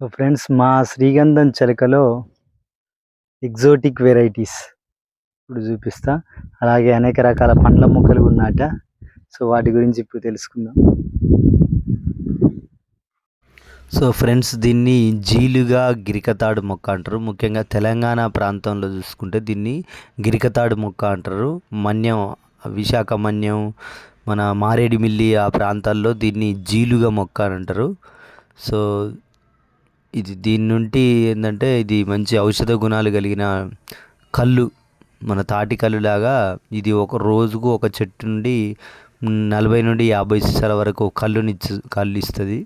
So friends మా శ్రీగంధం చిలకలో exotic varieties ఇప్పుడు చూపిస్తా. అలాగే అనేక రకాల పండ్ల మొక్కలు ఉన్నాట సో వాటి గురించి ఇప్పుడు తెలుసుకుందాం. సో ఫ్రెండ్స్ దీన్ని జీలుగా గిరికతాడు మొక్క అంటారు. ముఖ్యంగా తెలంగాణ ప్రాంతంలో చూసుకుంటే దీన్ని గిరికతాడు మొక్క అంటారు. మన్యం విశాఖ మన్యం మన మారేడుమిల్లి ఆ ప్రాంతాల్లో దీన్ని జీలుగా మొక్క అని అంటారు. సో ఇది దీని నుండి ఏంటంటే ఇది మంచి ఔషధ గుణాలు కలిగిన కళ్ళు మన తాటి కళ్ళులాగా ఇది ఒక రోజుకు ఒక చెట్టు నుండి నలభై నుండి యాభై సీసాల వరకు కళ్ళుని కళ్ళు ఇస్తుంది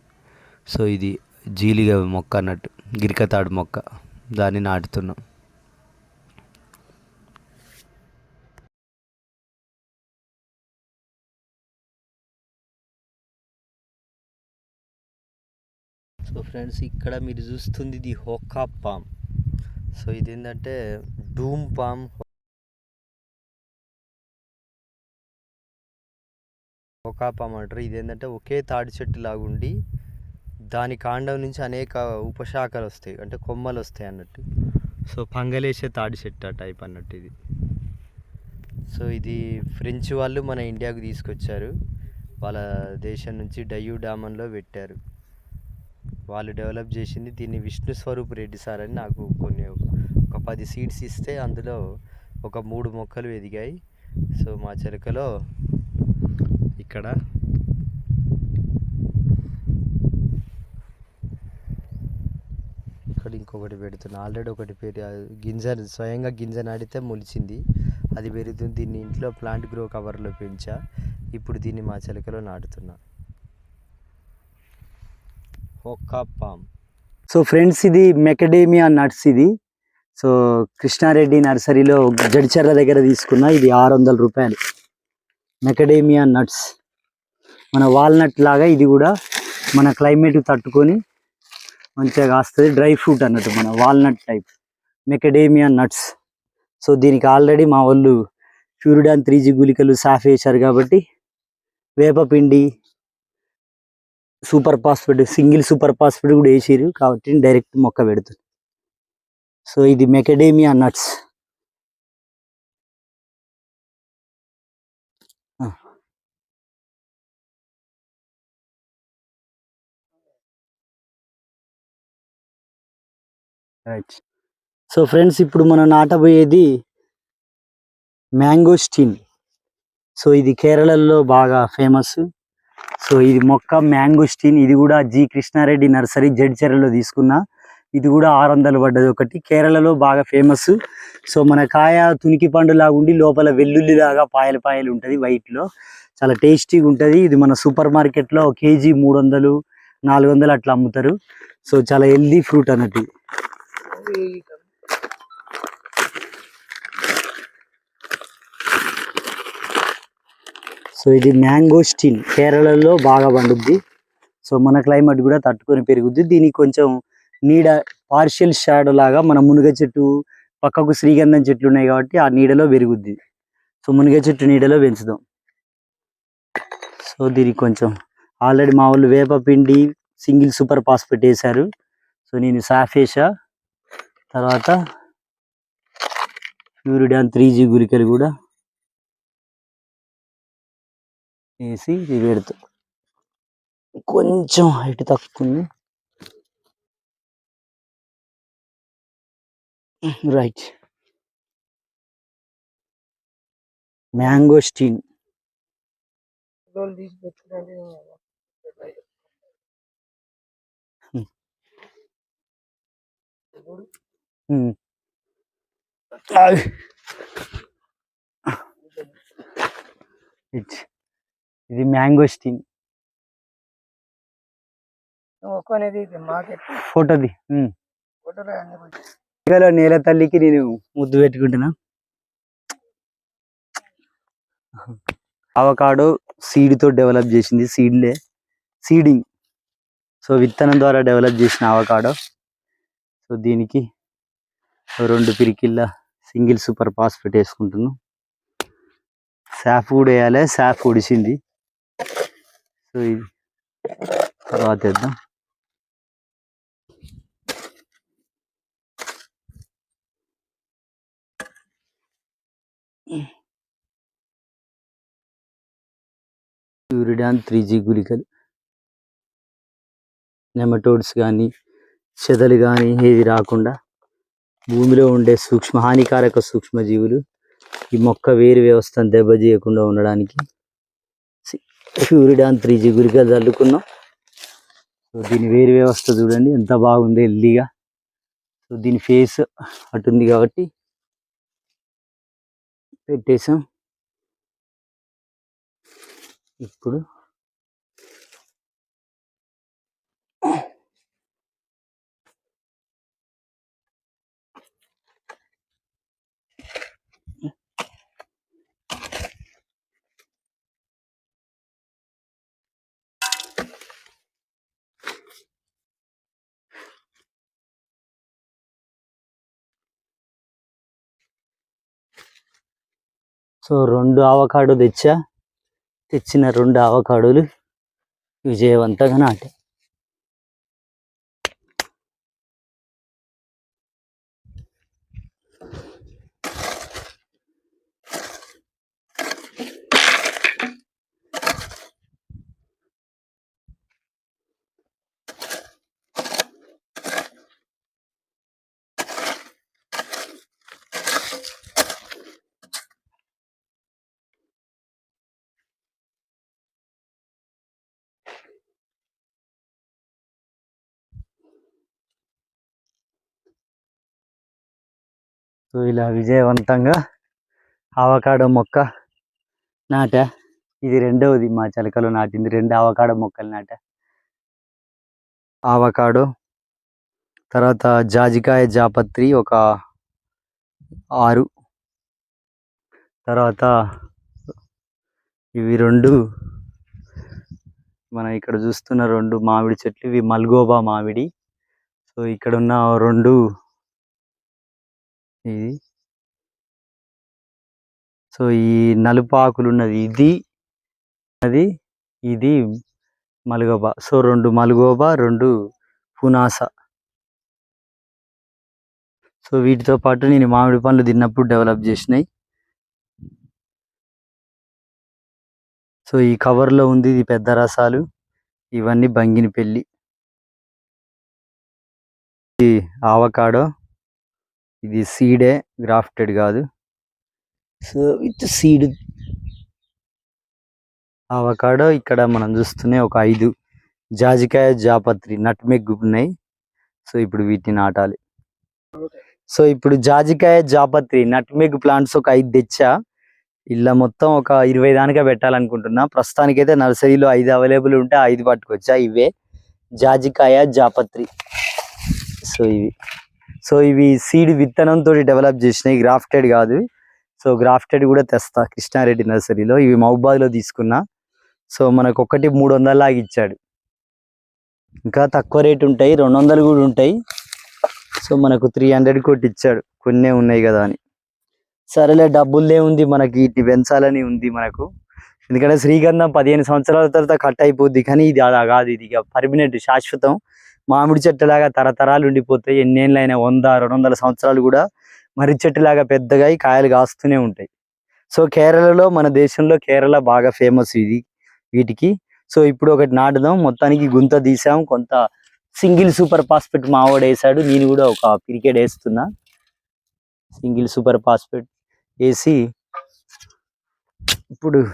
సో ఇది జీలిగ మొక్క అన్నట్టు గిరికతాడు మొక్క దాన్ని నాటుతున్నాం. సో ఫ్రెండ్స్ ఇక్కడ మీరు చూస్తుంది ఇది హోకా పామ్. సో ఇది ఏంటంటే డూమ్ పామ్. హోకా పామ్ అంటారు. ఇది ఏంటంటే ఒకే తాడి చెట్టు లాగుండి దాని కాండం నుంచి అనేక ఉపశాఖలు వస్తాయి. అంటే కొమ్మలు వస్తాయి అన్నట్టు. సో పంగలేసే తాడి చెట్టు ఆ టైప్ అన్నట్టు ఇది. సో ఇది ఫ్రెంచ్ వాళ్ళు మన ఇండియాకు తీసుకొచ్చారు. వాళ్ళ దేశం నుంచి డయ్యూ డామన్లో పెట్టారు. వాళ్ళు డెవలప్ చేసింది దీన్ని విష్ణు స్వరూప్ రెడ్డి సార్ అని నాకు కొన్ని ఒక పది సీడ్స్ ఇస్తే అందులో ఒక మూడు మొక్కలు ఎదిగాయి. సో మా చెరకలో ఇక్కడ ఇక్కడ ఇంకొకటి పెడుతున్నా. ఆల్రెడీ ఒకటి పెరి గింజ స్వయంగా గింజ నాటితే మొలిచింది. అది పెరుగుతుంది. దీన్ని ఇంట్లో ప్లాంట్ గ్రో కవర్లో పెంచా. ఇప్పుడు దీన్ని మా చెలకలో నాటుతున్నా. ఒక్క పామ్ సో ఫ్రెండ్స్ ఇది మెకడేమియా నట్స్ ఇది. సో కృష్ణారెడ్డి నర్సరీలో జడిచర్ల దగ్గర తీసుకున్న ఇది ఆరు వందల రూపాయలు. మెకడేమియా నట్స్. మన వాల్నట్ లాగా ఇది కూడా మన క్లైమేట్ తట్టుకొని మంచిగా కాస్తుంది. డ్రై ఫ్రూట్ అన్నట్టు మన walnut type. Macadamia nuts. So దీనికి ఆల్రెడీ మా వాళ్ళు ప్యూరిడాన్ త్రీ జీ గుళికలు సాఫ్ వేశారు కాబట్టి వేపపిండి super phosphate single super phosphate కూడా వేసిరు కాబట్టి డైరెక్ట్ మొక్క పెడుతుంది. సో ఇది macadamia nuts right so friends ఇప్పుడు మనం నాటబోయేది మ్యాంగోస్టీన్ సో ఇది కేరళలో బాగా ఫేమస్ సో ఇది మొక్క మ్యాంగోస్టీన్ ఇది కూడా జి కృష్ణారెడ్డి నర్సరీ జడ్చెరలో తీసుకున్నా. ఇది కూడా ఆరు వందలు పడ్డది ఒకటి. కేరళలో బాగా ఫేమస్. సో మన కాయ తునికి పండు లాగా ఉండి లోపల వెల్లుల్లి లాగా పాయలు పాయలు ఉంటుంది వైట్లో చాలా టేస్టీగా ఉంటుంది. ఇది మన సూపర్ మార్కెట్లో కేజీ మూడు వందలు నాలుగు వందలు అట్లా అమ్ముతారు. సో చాలా హెల్దీ ఫ్రూట్ అన్నట్టు సో ఇది మ్యాంగోస్టీన్. కేరళలో బాగా పండుద్ది. సో మన క్లైమేట్ కూడా తట్టుకొని పెరుగుద్ది. దీనికి కొంచెం నీడ పార్షియల్ షాడో లాగా మన మునగ చెట్టు పక్కకు శ్రీగంధం చెట్లు ఉన్నాయి కాబట్టి ఆ నీడలో పెరుగుద్ది. సో మునగ చెట్టు నీడలో పెంచుదాం. సో దీనికి కొంచెం ఆల్రెడీ మా వాళ్ళు వేప పిండి సింగిల్ సూపర్ ఫాస్ఫేట్ వేశారు. సో నేను సాఫేషా తర్వాత ప్యూరిడాన్ త్రీ జీ గురికలు కూడా వేసి ఇది పెడతాం కొంచెం హైట్ తక్కువ ఉంది రైట్. మ్యాంగో స్టీన్ ఇది మ్యాంగో స్టీన్ ఫోటోది ఫోటోలో నేల తల్లికి నేను ముద్దు పెట్టుకుంటున్నా. అవకాడో సీడ్తో డెవలప్ చేసింది సీడ్లే. సీడింగ్. సో విత్తనం ద్వారా డెవలప్ చేసిన అవకాడో. సో దీనికి రెండు పిరికిళ్ళ సింగిల్ సూపర్ ఫాస్ఫేట్ వేసుకుంటున్నాం. సాఫ్ కూడా వేయాలి సాఫ్ ఉడిసింది. సో ఇది తర్వాత చేద్దాం యూరిడాన్ త్రీ జీ గురికలు నెమటోడ్స్ కానీ చెదలు కానీ ఏది రాకుండా భూమిలో ఉండే సూక్ష్మ హానికారక సూక్ష్మజీవులు ఈ మొక్క వేరు వ్యవస్థను దెబ్బతీయకుండా ఉండడానికి యూరిడాన్ త్రీ జీ గుళికలు చల్లుకున్నాం సో దీని వేరు వ్యవస్థ చూడండి ఎంత బాగుంది హెల్దీగా. సో దీని ఫేస్ అటుంది కాబట్టి పెట్టేసాం. ఇప్పుడు సో రెండు ఆవకాడో తెచ్చా? తెచ్చిన రెండు ఆవకాడోలు విజయవంతంగా నాటా సో ఇలా విజయవంతంగా ఆవకాడో మొక్క నాట. ఇది రెండవది మా చిలకలో నాటింది. రెండు ఆవకాడో మొక్కలు నాట. ఆవకాడో తర్వాత జాజికాయ జాపత్రి ఒక ఆరు. తర్వాత ఇవి రెండు. మనం ఇక్కడ చూస్తున్న రెండు మామిడి చెట్లు. ఇవి మల్గోబా మామిడి. సో ఇక్కడ ఉన్న రెండు ఇది సో ఈ నలుపాకులు ఉన్నది ఇది అది ఇది మలుగోబా. సో రెండు మలుగోబా రెండు పునాస. సో వీటితో పాటు నేను మామిడి పండ్లు తిన్నప్పుడు డెవలప్ చేసినాయి. సో ఈ కవర్లో ఉంది ఇది పెద్ద రసాలు. ఇవన్నీ బంగిని పెళ్ళి ఇది ఆవకాడో ఇది సీడే గ్రాఫ్టెడ్ కాదు. So with seed. ఆవకాడో ఇక్కడ మనం చూస్తున్నాయి ఒక ఐదు జాజికాయ జాపత్రి నట్మెగ్ ఉన్నాయి సో ఇప్పుడు వీటిని నాటాలి. సో ఇప్పుడు జాజికాయ జాపత్రి నట్మెగ్ ప్లాంట్స్ ఒక ఐదు తెచ్చా. ఇలా మొత్తం ఒక ఇరవై దానికే పెట్టాలనుకుంటున్నా. ప్రస్తుతానికైతే నర్సరీలో ఐదు అవైలబుల్ ఉంటే ఐదు పట్టుకొచ్చా. ఇవే జాజికాయ జాపత్రి. సో ఇవి. సో ఇవి సీడ్ విత్తనంతో డెవలప్ చేసినాయి గ్రాఫ్టెడ్ కాదు. సో గ్రాఫ్టెడ్ కూడా తెస్తా కృష్ణారెడ్డి నర్సరీలో. ఇవి మహబాద్లో తీసుకున్నా. సో మనకు ఒకటి మూడు వందల ఇచ్చాడు. ఇంకా తక్కువ రేట్ ఉంటాయి రెండు వందలు కూడా ఉంటాయి. సో మనకు త్రీ హండ్రెడ్ కొట్టి ఇచ్చాడు. కొన్నే ఉన్నాయి కదా అని. సరేలే డబ్బులే ఉంది మనకి ఇటు పెంచాలని ఉంది మనకు. ఎందుకంటే శ్రీగంధం పదిహేను సంవత్సరాల తర్వాత కట్ అయిపోద్ది. కానీ ఇది అలా కాదు ఇది ఇక పర్మనెంట్ శాశ్వతం. మామిడి చెట్టులాగా తరతరాలు ఉండిపోతాయి. ఎన్నేళ్ళైనా వంద రెండు వందల సంవత్సరాలు కూడా మర్రి చెట్టులాగా పెద్దగా అయి కాయలు కాస్తూనే ఉంటాయి. సో కేరళలో మన దేశంలో కేరళ బాగా ఫేమస్ ఇది వీటికి. సో ఇప్పుడు ఒకటి నాటుదాం. మొత్తానికి గుంత తీసాం. కొంత సింగిల్ సూపర్ ఫాస్ఫేట్ మావాడు వేసాడు. నేను కూడా ఒక క్రికెట్ వేస్తున్నా. సింగిల్ సూపర్ ఫాస్ఫేట్ వేసి ఇప్పుడు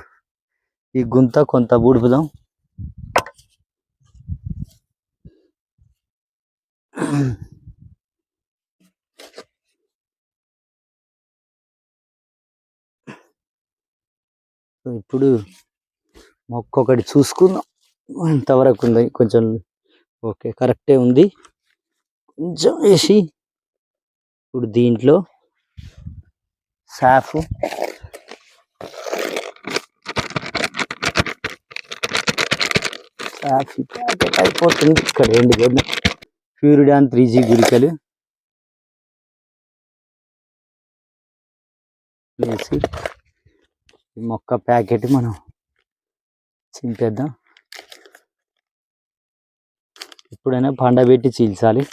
ఈ గుంత కొంత బూడుపుదాం. ఇప్పుడు మొక్క ఒకటి చూసుకుందాం. ఎంతవరకు ఉంది? కొంచెం ఓకే కరెక్టే ఉంది. కొంచెం వేసి ఇప్పుడు దీంట్లో సాఫ్ సాఫ్ ప్యాకెట్ అయిపోతుంది. ఇక్కడ రెండు కూడా ప్యూరిడాన్ త్రీ జీ గురికలు. వేసి మొక్క ప్యాకెట్ మనం చింపేద్దాం. ఎప్పుడైనా పండబెట్టి చీల్చాలి.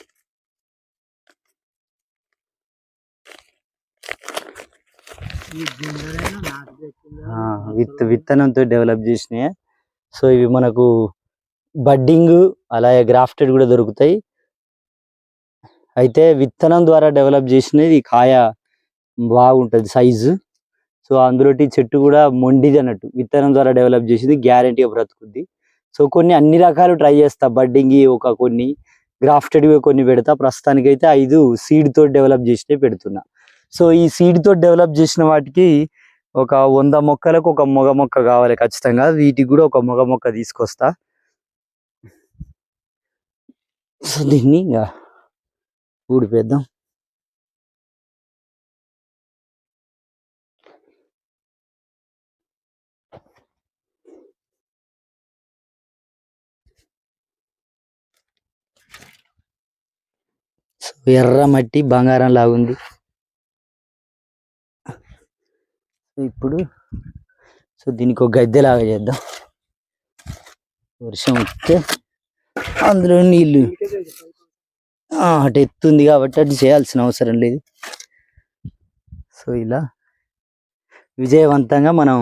ఆ, విత్ విత్తనంతో డెవలప్ చేసినాయి. సో ఇవి మనకు బడ్డింగ్ అలాగే గ్రాఫ్టెడ్ కూడా దొరుకుతాయి. అయితే విత్తనం ద్వారా డెవలప్ చేసినది కాయ బాగుంటుంది సైజు. సో అందులోటి చెట్టు కూడా మొండిది అన్నట్టు. విత్తనం ద్వారా డెవలప్ చేసింది గ్యారంటీగా బ్రతుకుద్ది. సో కొన్ని అన్ని రకాలు ట్రై చేస్తా. బడ్డింగ్ ఒక కొన్ని గ్రాఫ్టెడ్గా కొన్ని పెడతా. ప్రస్తుతానికి అయితే ఐదు సీడ్తో డెవలప్ చేసినవి పెడుతున్నా. సో ఈ సీడ్తో డెవలప్ చేసిన వాటికి ఒక వంద మొక్కలకు ఒక మొగ మొక్క కావాలి ఖచ్చితంగా. వీటికి కూడా ఒక మొగ మొక్క తీసుకొస్తా. సో దీన్ని ఇంకా ఊడిపేద్దాం సో ఎర్ర మట్టి బంగారం లాగుంది. ఇప్పుడు సో దీనికి ఒక గద్దెలాగా చేద్దాం. వర్షం వస్తే అందులో నీళ్ళు అటు ఎత్తుంది కాబట్టి అటు చేయాల్సిన అవసరం లేదు. సో ఇలా విజయవంతంగా మనం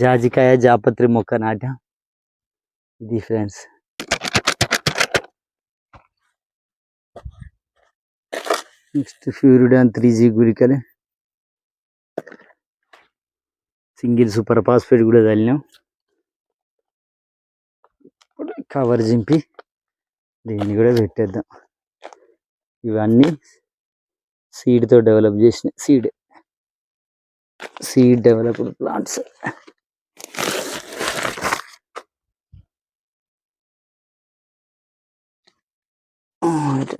జాజికాయ జాపత్రి మొక్క నాటాం. ఇది friends. Next Furadan three G గురికలే. Single super phosphate కూడా చల్లినాం కవర్ చింపి. దీన్ని కూడా పెట్టేద్దాం. ఇవన్నీ సీడ్తో డెవలప్ చేసిన సీడ్ సీడ్ డెవలప్డ్ ప్లాంట్స్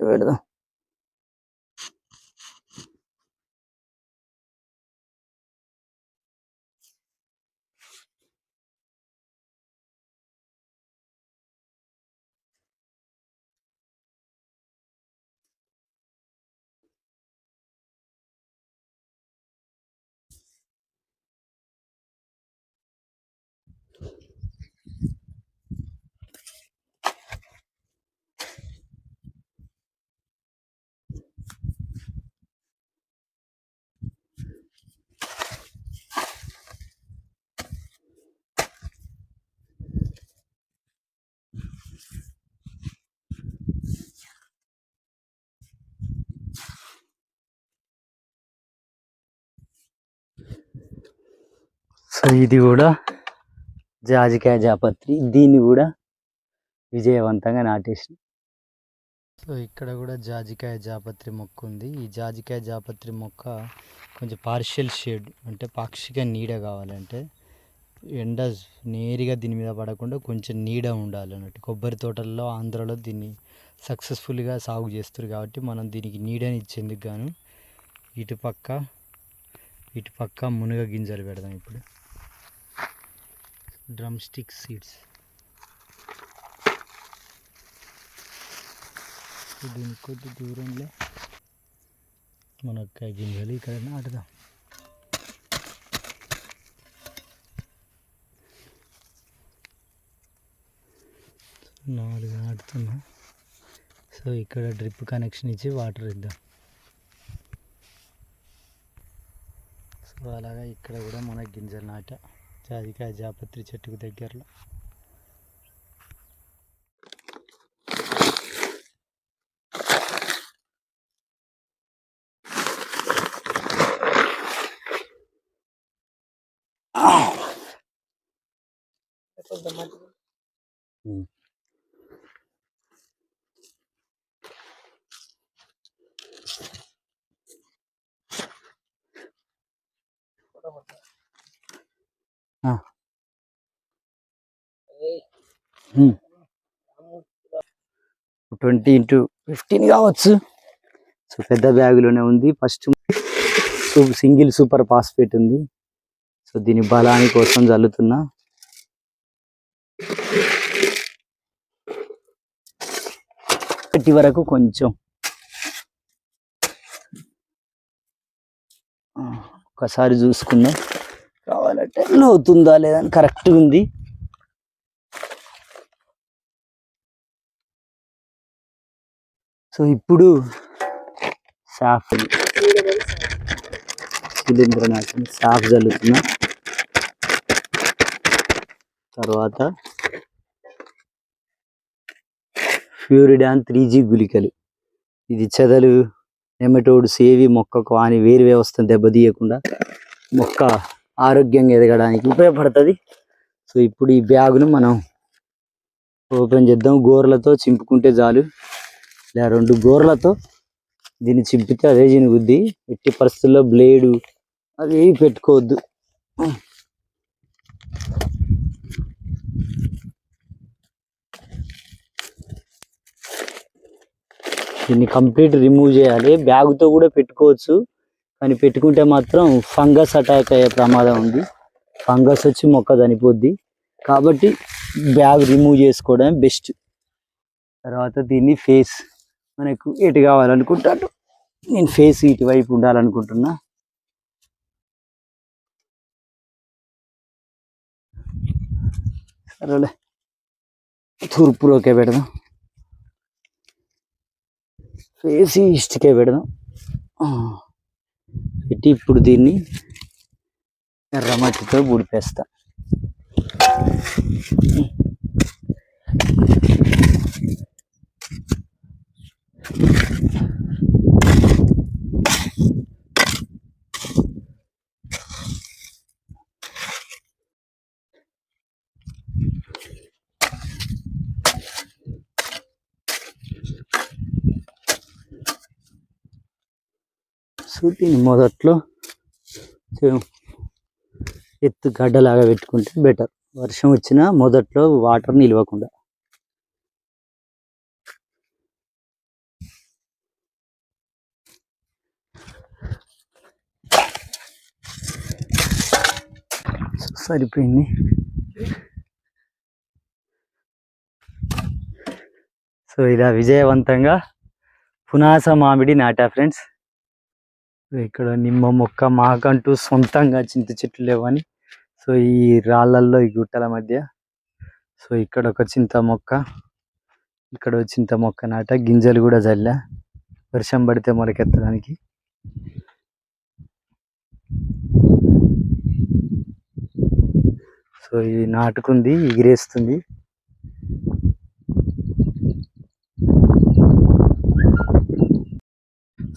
పెడదాం. సో ఇది కూడా జాజికాయ జాపత్రి. దీన్ని కూడా విజయవంతంగా నాటేసింది సో ఇక్కడ కూడా జాజికాయ జాపత్రి మొక్క ఉంది. ఈ జాజికాయ జాపత్రి మొక్క కొంచెం పార్షియల్ షేడ్ అంటే పాక్షిక నీడ కావాలంటే ఎండ నేరుగా దీని మీద పడకుండా కొంచెం నీడ ఉండాలి అన్నట్టు కొబ్బరి తోటల్లో ఆంధ్రలో దీన్ని సక్సెస్ఫుల్గా సాగు చేస్తారు కాబట్టి మనం దీనికి నీడని ఇచ్చేందుకు గాను ఇటు పక్క ఇటు పక్క మునగ గింజలు పెడదాం ఇప్పుడు. డ్రమ్ స్టిక్ సీడ్స్ దీని కొద్ది దూరంలో మునక్కాయ గింజలు ఇక్కడ నాటుదాం నాలుగు నాటుతున్నా సో ఇక్కడ డ్రిప్ కనెక్షన్ ఇచ్చి వాటర్ ఇద్దాం సో అలాగా ఇక్కడ కూడా మన గింజలు నాట జాజికాయ జాపత్రి చెట్టుకు దగ్గరలో. ట్వంటీ ఇంటూ ఫిఫ్టీన్ కావచ్చు. సో పెద్ద బ్యాగులోనే ఉంది. ఫస్ట్ సింగిల్ సూపర్ ఫాస్ఫేట్ ఉంది. సో దీని బలాని కోసం చల్లుతున్నా ఇప్పటి వరకు కొంచెం ఒకసారి చూసుకుందాం. కావాలంటే లోతుందా లేదా అని కరెక్ట్గా ఉంది. సో ఇప్పుడు సాఫ్ శిలీంద్రనాథం సాఫ్ జల్లుతున్నా. తర్వాత ఫ్యూరిడాన్ త్రీ జీ గుళికలు. ఇది చెదలు నెమటోడు సేవి మొక్కకు అని వేరు వ్యవస్థను దెబ్బతీయకుండా మొక్క ఆరోగ్యంగా ఎదగడానికి ఉపయోగపడుతుంది. సో ఇప్పుడు ఈ బ్యాగును మనం ఓపెన్ చేద్దాం. గోర్లతో చింపుకుంటే చాలు. ఇలా రెండు గోర్లతో దీన్ని చింపితే అదే చినుగుద్ది ఎట్టి పరిస్థితుల్లో బ్లేడు అది పెట్టుకోవద్దు. దీన్ని కంప్లీట్ రిమూవ్ చేయాలి. బ్యాగ్తో కూడా పెట్టుకోవచ్చు. కానీ పెట్టుకుంటే మాత్రం ఫంగస్ అటాక్ అయ్యే ప్రమాదం ఉంది. ఫంగస్ వచ్చి మొక్క చనిపోద్ది. కాబట్టి బ్యాగ్ రిమూవ్ చేసుకోవడం బెస్ట్. తర్వాత దీన్ని ఫేస్ మనకు ఎటు కావాలనుకుంటాను నేను ఫేస్ ఇటువైపు ఉండాలనుకుంటున్నా. సరేలే. తూర్పులోకే పెడదాం. ఫేస్ ఈస్ట్కే పెడదాం. పెట్టి ఇప్పుడు దీన్ని ఎర్రమట్టితో బుడిపేస్తా సో దీన్ని మొదట్లో ఎత్తు గడ్డలాగా పెట్టుకుంటే బెటర్ వర్షం వచ్చినా మొదట్లో వాటర్ నిలవకుండా. సరిపోయింది. సో ఇలా విజయవంతంగా పునాస మామిడి నాటా ఫ్రెండ్స్. ఇక్కడ నిమ్మ మొక్క మాకంటూ సొంతంగా చింత చెట్లు లేవని సో ఈ రాళ్ళల్లో ఈ గుట్టల మధ్య. సో ఇక్కడ ఒక చింత మొక్క ఇక్కడ చింత మొక్క నాట గింజలు కూడా చల్లా వర్షం పడితే మొలకెత్తడానికి. సో ఇది నాటుకుంది ఎగిరేస్తుంది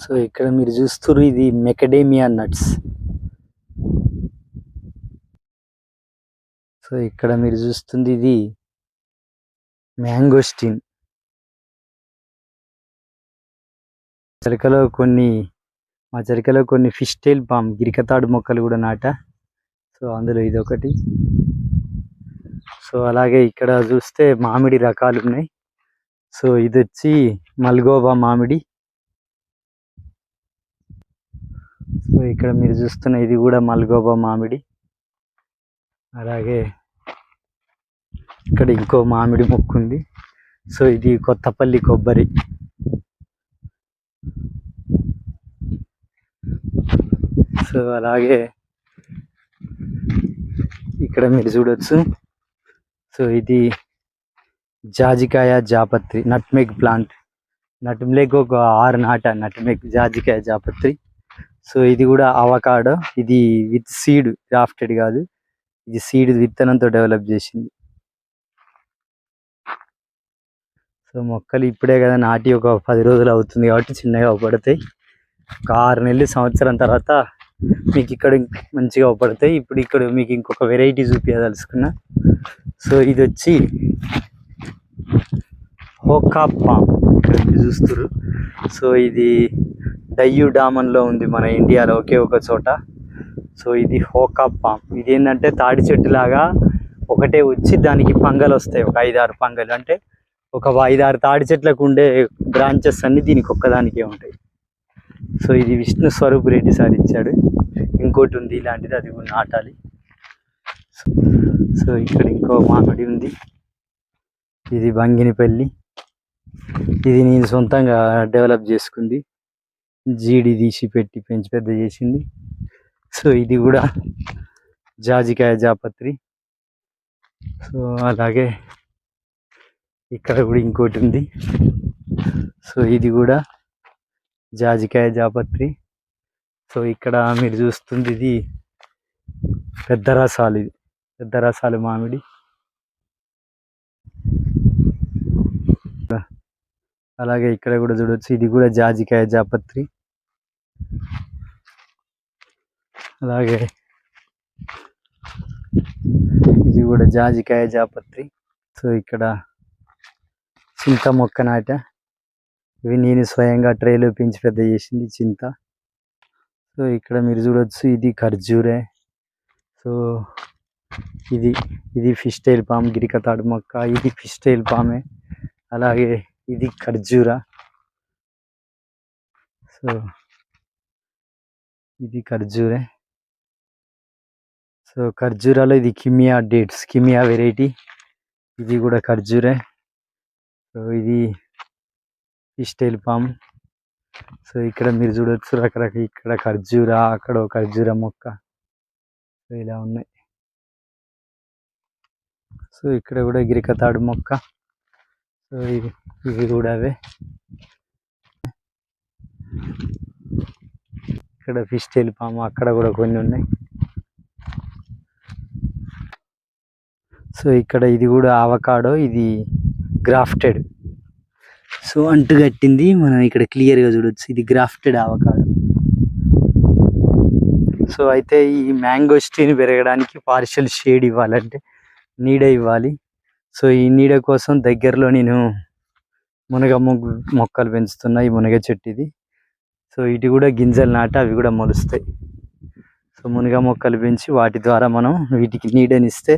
సో ఇక్కడ మీరు చూస్తున్నారు ఇది మెకడేమియా నట్స్ సో ఇక్కడ మీరు చూస్తుంది ఇది మ్యాంగోస్టీన్ చరికలో కొన్ని మా చరికలో కొన్ని ఫిష్ టైల్ పామ్ గిరికతాడు మొక్కలు కూడా నాట. సో అందులో ఇది ఒకటి. సో అలాగే ఇక్కడ చూస్తే మామిడి రకాలు ఉన్నాయి. సో ఇది వచ్చి మల్గోబా మామిడి. సో ఇక్కడ మీరు చూస్తున్న ఇది కూడా మల్గోబా మామిడి. అలాగే ఇక్కడ ఇంకో మామిడి మొక్క ఉంది. సో ఇది కొత్తపల్లి కొబ్బరి. సో అలాగే ఇక్కడ మీరు చూడొచ్చు. సో ఇది జాజికాయ జాపత్రి నట్మెగ్ ప్లాంట్. నట్మెగ్ ఒక ఆరు నాట నట్మెగ్ జాజికాయ జాపత్రి. సో ఇది కూడా అవకాడో ఇది విత్ సీడ్ గ్రాఫ్టెడ్ కాదు ఇది సీడ్ విత్తనంతో డెవలప్ చేసింది. సో మొక్కలు ఇప్పుడే కదా నాటి ఒక పది రోజులు అవుతుంది కాబట్టి చిన్నగా అవపడతాయి ఒక ఆరు నెలలు సంవత్సరం తర్వాత మీకు ఇక్కడ మంచిగా అవపడతాయి ఇప్పుడు ఇక్కడ మీకు ఇంకొక వెరైటీ చూపించదలుచుకున్నా. సో ఇది వచ్చి హోకా పామ్ ఇక్కడ సో ఇది డయ్యూ డామన్లో ఉంది మన ఇండియాలో ఒకే ఒక చోట. సో ఇది హోకా పామ్. ఇది ఏంటంటే తాడి చెట్టు లాగా ఒకటే వచ్చి దానికి పంగలు వస్తాయి. ఒక ఐదారు పంగలు. అంటే ఒక ఐదారు తాడి చెట్లకు ఉండే బ్రాంచెస్ అన్ని దీనికి ఒక్కదానికే ఉంటాయి. సో ఇది విష్ణు స్వరూప్ రెడ్డి సార్ ఇచ్చాడు. ఇంకోటి ఉంది. ఇలాంటిది అది కూడా నాటాలి. సో ఇక్కడ ఇంకో మామిడి ఉంది. ఇది బంగినిపల్లి. ఇది నేను సొంతంగా డెవలప్ చేసుకుంది. జీడి తీసి పెట్టి పెంచి పెద్ద చేసింది. సో ఇది కూడా జాజికాయ జాపత్రి. సో అలాగే ఇక్కడ కూడా ఇంకోటి ఉంది. సో ఇది కూడా జాజికాయ జాపత్రి. సో ఇక్కడ మీరు చూస్తుంది ఇది పెద్ద రసాలు ఇది. పెద్ద రసాలు మామిడి. అలాగే ఇక్కడ కూడా చూడొచ్చు. ఇది కూడా జాజికాయ జాపత్రి. అలాగే. ఇది కూడా జాజికాయ జాపత్రి. సో ఇక్కడ చింత మొక్క నాట ఇవి నేను స్వయంగా ట్రేలో పెంచి పెద్ద చేసింది చింత. సో ఇక్కడ మీరు చూడొచ్చు ఇది ఖర్జూరే. సో ఇది ఇది ఫిష్ టైల్ పామ్ గిరికతాడు మొక్క. ఇది ఫిష్ టైల్ పామే. అలాగే ఇది ఖర్జూర. సో ఇది ఖర్జూరే. సో ఖర్జూరాలో ఇది కిమియా డేట్స్ కిమియా వెరైటీ. ఇది కూడా ఖర్జూరే. సో ఇది ఫిష్టైల్ పామ్. సో ఇక్కడ మీరు చూడొచ్చు రకరకాల ఇక్కడ ఖర్జూర అక్కడ ఖర్జూర మొక్క. సో ఇలా ఉన్నాయి. సో ఇక్కడ కూడా గిరికతాడు మొక్క. సో ఇవి ఇవి కూడా అవే. ఇక్కడ ఫిష్ టైల్ అక్కడ కూడా కొన్ని ఉన్నాయి. సో ఇక్కడ ఇది కూడా అవకాడో ఇది గ్రాఫ్టెడ్ సో అంటు కట్టింది మనం ఇక్కడ క్లియర్గా చూడొచ్చు. ఇది గ్రాఫ్టెడ్ అవకాడో సో అయితే ఈ మ్యాంగో స్ట్రీని పెరగడానికి పార్షల్ షేడ్ ఇవ్వాలంటే నీడ ఇవ్వాలి. సో ఈ నీడ కోసం దగ్గరలో నేను మునగ మొగ్గు మొక్కలు పెంచుతున్నా ఈ మునగ చెట్టు ఇది. సో ఇటు కూడా గింజలు నాటి అవి కూడా మొలుస్తాయి. సో మునగ మొక్కలు పెంచి వాటి ద్వారా మనం వీటికి నీడనిస్తే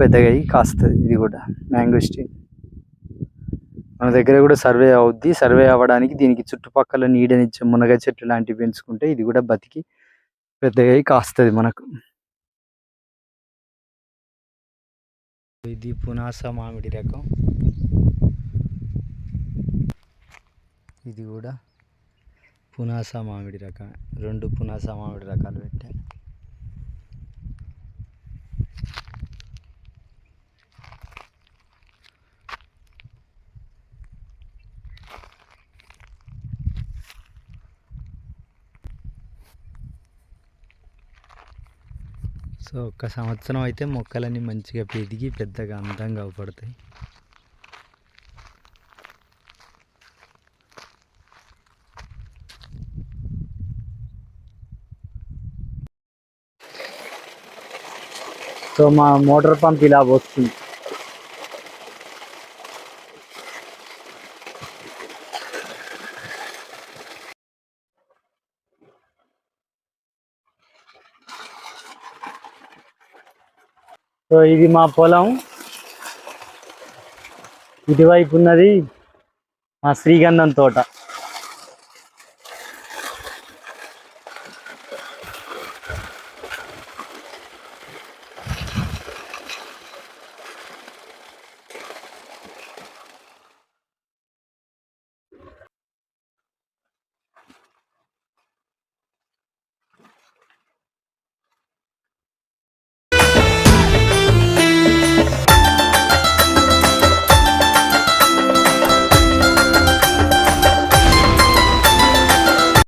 పెద్దగా అయ్యి కాస్తుంది ఇది కూడా మ్యాంగో స్ట్రీన్ మన దగ్గర కూడా సర్వే అవుద్ది సర్వే అవ్వడానికి దీనికి చుట్టుపక్కల నీడనిచ్చే మునగ చెట్టు లాంటివి పెంచుకుంటే ఇది కూడా బతికి పెద్దగా కాస్తుంది మనకు. ఇది పునాస మామిడి రకం. ఇది కూడా పునాస మామిడి రకం రెండు పునాస మామిడి రకాలు పెట్టాను సో ఒక్క సంవత్సరం అయితే మొక్కలన్నీ మంచిగా పెరిగి పెద్దగా అందంగా అవుపడతాయి. సో మా మోటార్ పంప్ ఇలా వస్తుంది. సో ఇది మా పొలం. ఇటువైపు ఉన్నది మా శ్రీగంధం తోట.